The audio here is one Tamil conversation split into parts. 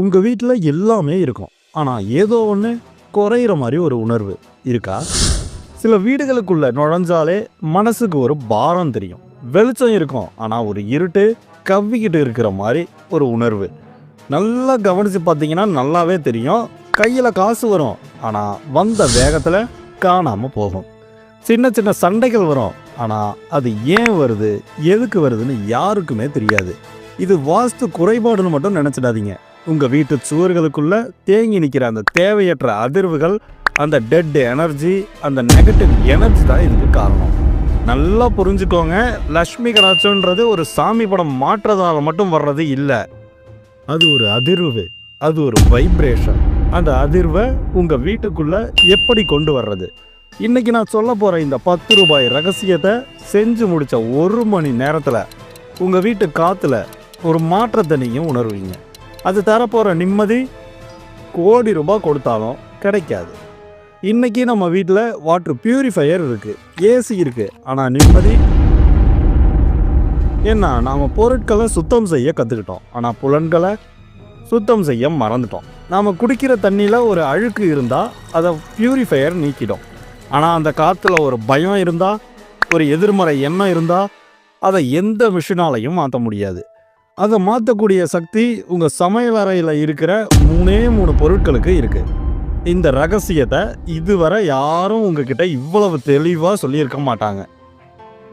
உங்கள் வீட்டில் எல்லாமே இருக்கும். ஆனால் ஏதோ ஒன்று குறையிற மாதிரி ஒரு உணர்வு இருக்கா? சில வீடுகளுக்குள்ளே நுழைஞ்சாலே மனசுக்கு ஒரு பாரம் தெரியும். வெளிச்சம் இருக்கும். ஆனால் ஒரு இருட்டு கவ்விக்கிட்டு இருக்கிற மாதிரி ஒரு உணர்வு. நல்லா கவனித்து பார்த்தீங்கன்னா நல்லாவே தெரியும். கையில் காசு வரும். ஆனால் வந்த வேகத்தில் காணாமல் போகும். சின்ன சின்ன சண்டைகள் வரும். ஆனால் அது ஏன் வருது? எதுக்கு வருதுன்னு யாருக்குமே தெரியாது. இது வாஸ்து குறைபாடுன்னு மட்டும் நினச்சிடாதீங்க. உங்கள் வீட்டு சுவர்களுக்குள்ள தேங்கி நிற்கிற அந்த தேவையற்ற அதிர்வுகள் அந்த டெட் எனர்ஜி அந்த நெகட்டிவ் எனர்ஜி தான் இதுக்கு காரணம். நல்லா புரிஞ்சுக்கோங்க. லக்ஷ்மி கடாட்சம்ன்றது ஒரு சாமி படம் மாற்றதால் மட்டும் வர்றது இல்லை. அது ஒரு அதிர்வு அது ஒரு வைப்ரேஷன் அந்த அதிர்வை உங்கள் வீட்டுக்குள்ள எப்படி கொண்டு வர்றது? இன்னைக்கு நான் சொல்ல போகிற இந்த பத்து ரூபாய் ரகசியத்தை செஞ்சு முடித்த ஒரு மணி நேரத்தில் உங்கள் வீட்டு காற்றுல ஒரு மாற்றத்தை நீங்கள் உணர்வீங்க. அது தரப்போகிற நிம்மதி கோடி ரூபாய் கொடுத்தாலும் கிடைக்காது. இன்றைக்கி நம்ம வீட்டில் வாட்டர் பியூரிஃபையர் இருக்குது ஏசி இருக்குது ஆனால் நிம்மதி ஏன்னா நாம் பொருட்களை சுத்தம் செய்ய கற்றுக்கிட்டோம் ஆனால் புலன்களை சுத்தம் செய்ய மறந்துட்டோம். நாம் குடிக்கிற தண்ணியில் ஒரு அழுக்கு இருந்தால் அதை பியூரிஃபையர் நீக்கிடும். ஆனால் அந்த காற்றுல ஒரு பயம் இருந்தால் ஒரு எதிர்மறை எண்ணம் இருந்தால் அதை எந்த மிஷினாலையும் மாற்ற முடியாது. அதை மாற்றக்கூடிய சக்தி உங்கள் சமையலறையில் இருக்கிற மூணே மூணு பொருட்களுக்கு இருக்குது இந்த ரகசியத்தை இதுவரை யாரும் உங்ககிட்ட இவ்வளவு தெளிவாக சொல்லியிருக்க மாட்டாங்க.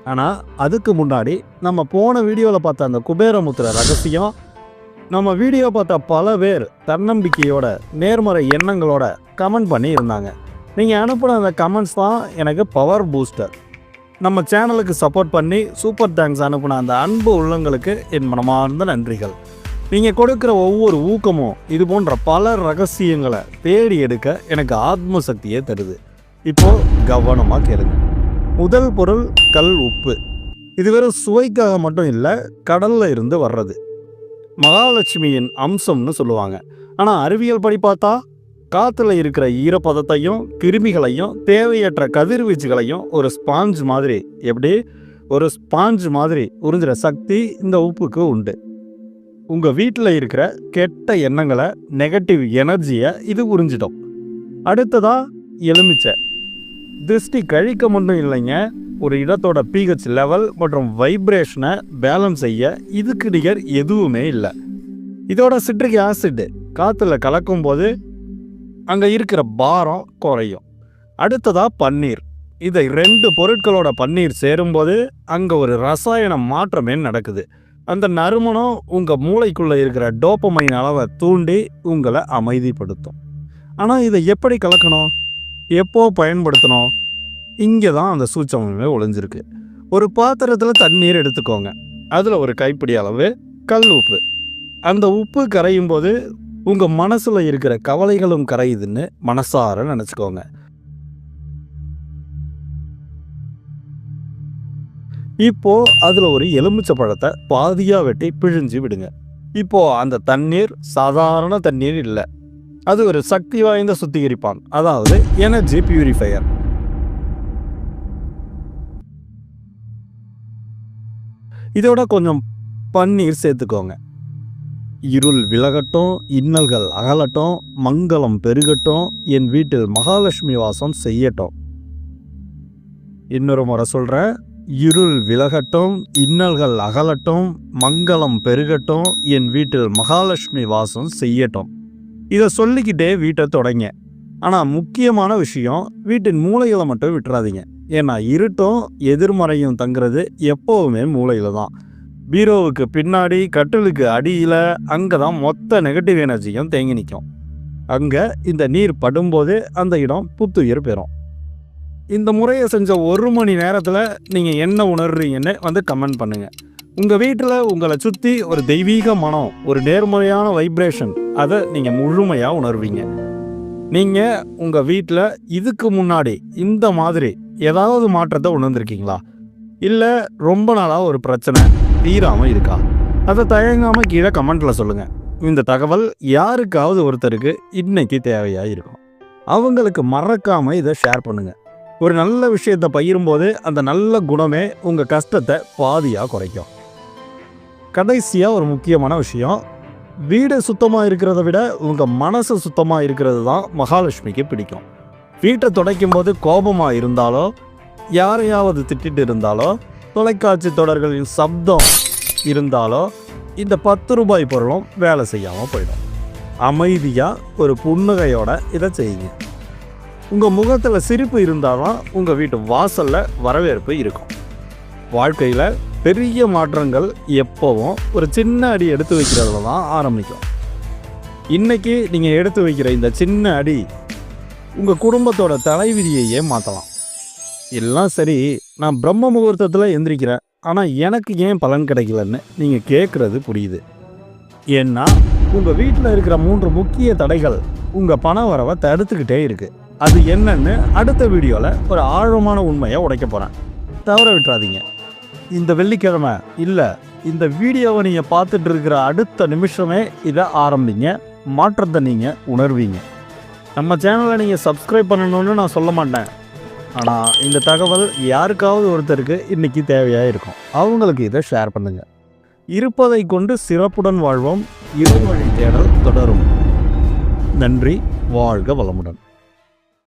ஆனால் அதுக்கு முன்னாடி நம்ம போன வீடியோவில் பார்த்த அந்த குபேரமுத்திர ரகசியம் நம்ம வீடியோ பார்த்த பல பேர் தன்னம்பிக்கையோட நேர்மறை எண்ணங்களோட கமெண்ட் பண்ணி இருந்தாங்க நீங்கள் அனுப்பின அந்த கமெண்ட்ஸ் தான் எனக்கு பவர் பூஸ்டர் நம்ம சேனலுக்கு சப்போர்ட் பண்ணி சூப்பர் தேங்க்ஸ் அனுப்பின அந்த அன்பு உள்ளங்களுக்கு என் மனமார்ந்த நன்றிகள். நீங்கள் கொடுக்குற ஒவ்வொரு ஊக்கமும் இது போன்ற பல ரகசியங்களை தேடி எடுக்க எனக்கு ஆத்ம சக்தியை தருது. இப்போது கவனமாக கேளுங்க. முதல் பொருள் கல் உப்பு. இது வெறும் சுவைக்காக மட்டும் இல்லை கடலில் இருந்து வர்றது. மகாலட்சுமியின் அம்சம்னு சொல்லுவாங்க. ஆனால் அறிவியல் படி பார்த்தா காற்றுல இருக்கிற ஈரப்பதத்தையும் கிருமிகளையும் தேவையற்ற கதிர்வீச்சுகளையும் ஒரு ஸ்பாஞ்ச் மாதிரி எப்படி? ஒரு ஸ்பாஞ்ச் மாதிரி உறிஞ்சுற சக்தி இந்த உப்புக்கு உண்டு. உங்கள் வீட்டில் இருக்கிற கெட்ட எண்ணங்களை நெகட்டிவ் எனர்ஜியை இது உறிஞ்சிடும். அடுத்ததா எலுமிச்சை. திருஷ்டி கழிக்க மட்டும் இல்லைங்க. ஒரு இடத்தோட பிஹெச் லெவல் மற்றும் வைப்ரேஷனை பேலன்ஸ் செய்ய இதுக்கு நிகர் எதுவுமே இல்லை. இதோட சிட்ரிக் ஆசிட் காற்றுல கலக்கும்போது அங்கே இருக்கிற பாரம் குறையும். அடுத்ததாக பன்னீர். இதை ரெண்டு பொருட்களோட பன்னீர் சேரும்போது அங்கே ஒரு ரசாயன மாற்றமே நடக்குது? அந்த நறுமணம் உங்கள் மூளைக்குள்ளே இருக்கிற டோப்பமைன் அளவை தூண்டி உங்களை அமைதிப்படுத்தும். ஆனால் இதை எப்படி கலக்கணும்? எப்போ பயன்படுத்தணும்? இங்கே தான் அந்த சூச்சமே ஒளிஞ்சிருக்கு. ஒரு பாத்திரத்தில் தண்ணீர் எடுத்துக்கோங்க. அதில் ஒரு கைப்பிடி அளவு கல் உப்பு. அந்த உப்பு கரையும் போது உங்கள் மனசில் இருக்கிற கவலைகளும் கரையுதுன்னு மனசார நினச்சிக்கோங்க. இப்போ அதில் ஒரு எலுமிச்சை பழத்தை பாதியாக வெட்டி பிழிஞ்சு விடுங்க. இப்போ அந்த தண்ணீர் சாதாரண தண்ணீர் இல்லை. அது ஒரு சக்தி வாய்ந்த சுத்திகரிப்பான். அதாவது எனர்ஜி பியூரிஃபையர் இதோட கொஞ்சம் பன்னீர் சேர்த்துக்கோங்க. இருள் விலகட்டும் இன்னல்கள் அகலட்டும் மங்களம் பெருகட்டும் என் வீட்டில் மகாலட்சுமி வாசம் செய்யட்டும். இன்னொரு முறை சொல்கிறேன் இருள் விலகட்டும் இன்னல்கள் அகலட்டும் மங்களம் பெருகட்டும் என் வீட்டில் மகாலட்சுமி வாசம் செய்யட்டும். இதை சொல்லிக்கிட்டே வீட்டை தொடங்க. ஆனால் முக்கியமான விஷயம் வீட்டின் மூளைகளை மட்டும் விட்டுறாதீங்க. ஏன்னா இருட்டும் எதிர்மறையும் தங்குறது எப்போவுமே மூளையில் தான். பீரோவுக்கு பின்னாடி கட்டிலுக்கு அடியில் அங்கே தான் மொத்த நெகட்டிவ் எனர்ஜியும் தேங்கி நிற்கும் அங்கே இந்த நீர் படும்போது அந்த இடம் புத்துயிர் பெறும். இந்த முறையை செஞ்ச ஒரு மணி நேரத்தில் நீங்கள் என்ன உணர்றீங்கன்னு வந்து கமெண்ட் பண்ணுங்கள் உங்கள் வீட்டில் உங்களை சுற்றி ஒரு தெய்வீக மனம் ஒரு நேர்மறையான வைப்ரேஷன் அதை நீங்கள் முழுமையாக உணர்வீங்க. நீங்கள் உங்கள் வீட்டில் இதுக்கு முன்னாடி இந்த மாதிரி ஏதாவது மாற்றத்தை உணர்ந்திருக்கீங்களா? இல்லை ரொம்ப நாளாக ஒரு பிரச்சனை? தீராமல் இருக்கா? அதை தயங்காமல் கீழே கமெண்ட்டில் சொல்லுங்கள் இந்த தகவல் யாருக்காவது ஒருத்தருக்கு இன்னைக்கு தேவையாக இருக்கும் அவங்களுக்கு மறக்காமல் இதை ஷேர் பண்ணுங்கள் ஒரு நல்ல விஷயத்தை பகிரும்போது அந்த நல்ல குணமே உங்கள் கஷ்டத்தை பாதியாக குறைக்கும். கடைசியாக ஒரு முக்கியமான விஷயம். வீடு சுத்தமாக இருக்கிறத விட உங்கள் மனசு சுத்தமாக இருக்கிறது தான் மகாலட்சுமிக்கு பிடிக்கும். வீட்டை துடைக்கும் போது கோபமாக இருந்தாலோ யாரையாவது திட்டிட்டு இருந்தாலோ தொலைக்காட்சி தொடர்களின் சப்தம் இருந்தாலோ இந்த பத்து ரூபாய் பொருளும் வேலை செய்யாமல் போயிடும். அமைதியாக ஒரு புன்னகையோட இதை செய்யுங்க. உங்கள் முகத்தில் சிரிப்பு இருந்தாலும் உங்கள் வீட்டு வாசலில் வரவேற்பு இருக்கும். வாழ்க்கையில் பெரிய மாற்றங்கள் எப்போவும் ஒரு சின்ன அடி எடுத்து வைக்கிறதுல தான் ஆரம்பிக்கும். இன்றைக்கி நீங்கள் எடுத்து வைக்கிற இந்த சின்ன அடி உங்கள் குடும்பத்தோட தலைவிதியையே மாற்றலாம் எல்லாம் சரி நான் பிரம்ம முகூர்த்தத்தில் எந்திரிக்கிறேன். ஆனால் எனக்கு ஏன் பலன் கிடைக்கலன்னு நீங்கள் கேட்குறது புரியுது. ஏன்னா உங்கள் வீட்டில் இருக்கிற மூன்று முக்கிய தடைகள் உங்கள் பண வரவை தடுத்துக்கிட்டே இருக்குது அது என்னன்னு அடுத்த வீடியோவில் ஒரு ஆழமான உண்மையை உடைக்க போகிறேன் தவற விட்டுறாதீங்க. இந்த வெள்ளிக்கிழமை இல்லை இந்த வீடியோவை நீங்கள் பார்த்துட்டு இருக்கிற அடுத்த நிமிஷமே இதை ஆரம்பிங்க. மாற்றத்தை நீங்கள் உணர்வீங்க. நம்ம சேனலை நீங்கள் சப்ஸ்கிரைப் பண்ணணும்னு நான் சொல்ல மாட்டேன். ஆனால் இந்த தகவல் யாருக்காவது ஒருத்தருக்கு இன்றைக்கி தேவையாக இருக்கும். அவங்களுக்கு இதை ஷேர் பண்ணுங்கள் இருப்பதை கொண்டு சிறப்புடன் வாழ்வோம். இருவழி தேடல் தொடரும். நன்றி வாழ்க வளமுடன்.